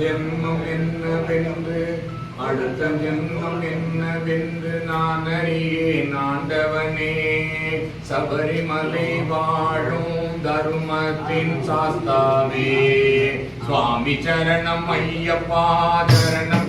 என்னும் என்னவென்று அடுத்த ஜென்மம் என்னவென்று நான் அறியேன். ஆண்டவனே சபரிமலை வாழும் தருமத்தின் சாஸ்தாவே. சுவாமி சரணம் ஐயப்பா சரணம்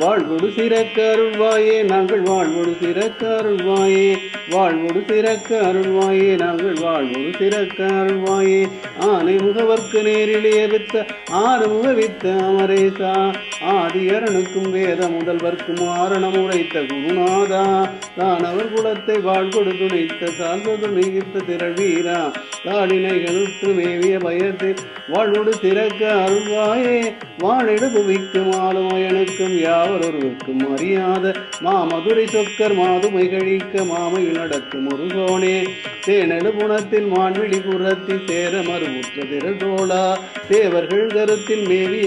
வாழ்வொடு சிறக்கருள்வாயே நாங்கள் வாழ்வொடு சிறக்கருள்வாயே வாழ்வொடு சிறக்கருள்வாயே நாங்கள் வாழ்வொடு சிறக்கருள்வாயே ஆனை முகவர்க்கு நேரிலே வித்த ஆறுமுக வித்த அமரேசா. ஆதியரனுக்கும் வேத முதல்வர்க்கும் ஆரணம் உரைத்த குருநாதா. தான் அவர் குலத்தை வாழ்கொடு துணைத்த சார்வது நீத்த திரள்வீரா. காடினைகளுக்கு மேவிய பயத்தில் வாழ்வொடு சிறக்க அருள்வாயே. வாழிடு குவிக்கும் ஆளுமையனுக்கும் யார் அவர் யாவரொருவருக்கு மரியாத மாமதுரை சொக்கர் மாதுமை கழிக்க மாமையில் நடக்கும் முருகோனே தேனெழு குணத்தில் மான்விழி புறத்தில் சேர மறுவுற்ற திரடோளா தேவர்கள் கருத்தில் மேவிய